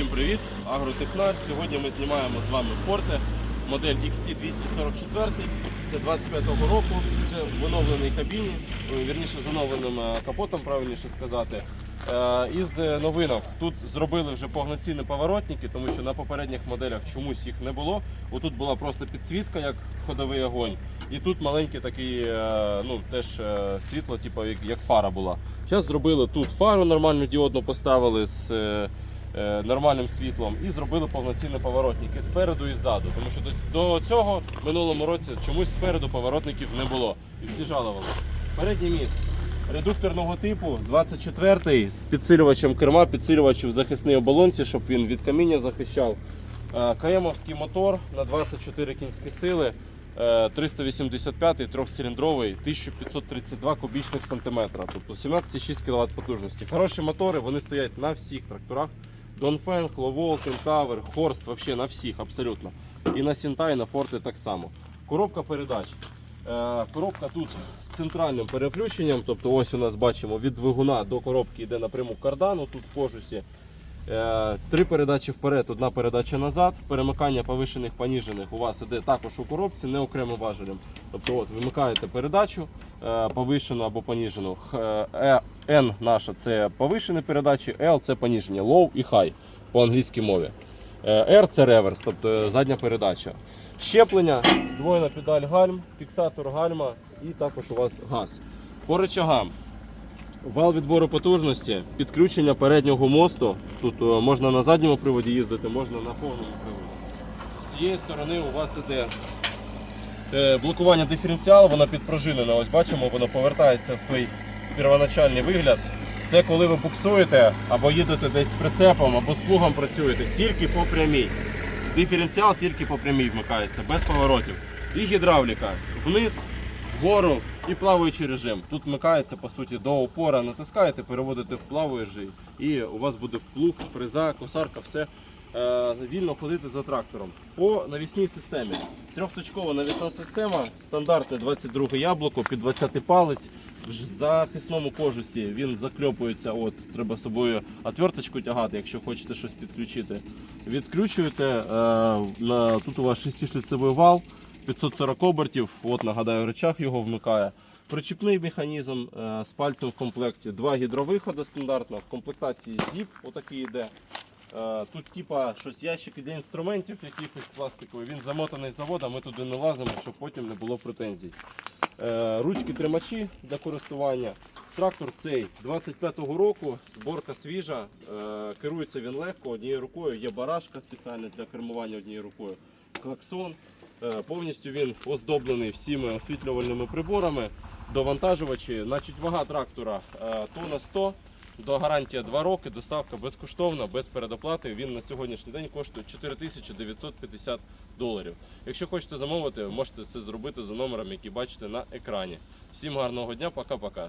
Всім привіт! Агротехнар. Сьогодні ми знімаємо з вами Forte, модель XT244. Це 25-го року, вже в оновленій кабіні, е, вірніше з оновленим е, капотом, правильніше сказати. Е, Із новинок тут зробили вже повноцінні поворотники, тому що на попередніх моделях чомусь їх не було. Отут була просто підсвітка, як ходовий огонь. І тут маленький такий, ну теж світло, типу, як, фара була. Зараз зробили тут фару нормальну діодну поставили з нормальним світлом і зробили повноцінні поворотники спереду і ззаду. Тому що до, цього в минулому році чомусь спереду поворотників не було. І всі жалувалися. Передній міст. Редукторного типу 24-й з підсилювачем керма, підсилювач в захисній оболонці, щоб він від каміння захищав. Е, КМовський мотор на 24 кінські сили, е, 385-й трьохциліндровий, 1532 кубічних сантиметра, тобто 17,6 кВт потужності. Хороші мотори, вони стоять на всіх тракторах. Донфен, Ловол, Кентавр, Хорст, вообще на всіх абсолютно. І на Сінта, і на Форте так само. Коробка передач. Е, Коробка тут з центральним переключенням, тобто ось у нас бачимо від двигуна до коробки йде напряму кардану, тут в кожусі. Е, Три передачі вперед, одна передача назад. Перемикання повишених поніжених у вас іде також у коробці, не окремо важелем. Тобто от, вимикаєте передачу е, повишену або поніжену. Е, N наша це повишені передачі, L це поніжені, low і high по англійській мові. Е, R це реверс, тобто задня передача. Щеплення, здвоєна педаль гальм, фіксатор гальма і також у вас газ. По речагам. Вал відбору потужності, підключення переднього мосту. Тут е, можна на задньому приводі їздити, можна на повному приводі. З цієї сторони у вас іде е, блокування диференціалу, воно підпружинене. Ось бачимо, воно повертається в свій первоначальний вигляд. Це коли ви буксуєте або їдете десь з прицепом, або з плугом працюєте, тільки по прямій. Диференціал тільки по прямій вмикається, без поворотів. І гідравліка вниз, вгору і плаваючий режим. Тут вмикається по суті до опора, натискаєте, переводите в плаваючий, і у вас буде плуг, фреза, косарка, все е, вільно ходити за трактором. По навісній системі. Трьохточкова навісна система, стандартне 22 яблуко під 20 палець. В захисному кожусі він закльопується. От треба собою отверточку тягати, якщо хочете щось підключити. Відкручуєте. Е, на, тут у вас 6-шліцевий вал, 540 обертів. От нагадаю, речах його вмикає. Причіпний механізм е, з пальцем в комплекті. Два гідровиходи стандартно. В комплектації ZIP отакий йде. Е, Тут типа щось ящики для інструментів якихось пластикові. Він замотаний з завода, ми туди не лазимо, щоб потім не було претензій. Е, Ручки тримачі для користування. Трактор цей 25-го року, зборка свіжа, керується він легко однією рукою. Є барашка спеціальна для кермування однією рукою. Клаксон. Е, Повністю він оздоблений всіми освітлювальними приборами, довантажувачі. Значить, вага трактора е, тонна 100. До гарантія 2 роки, доставка безкоштовна, без передоплати. Він на сьогоднішній день коштує 4950 доларів. Якщо хочете замовити, можете це зробити за номером, який бачите на екрані. Всім гарного дня, пока-пока.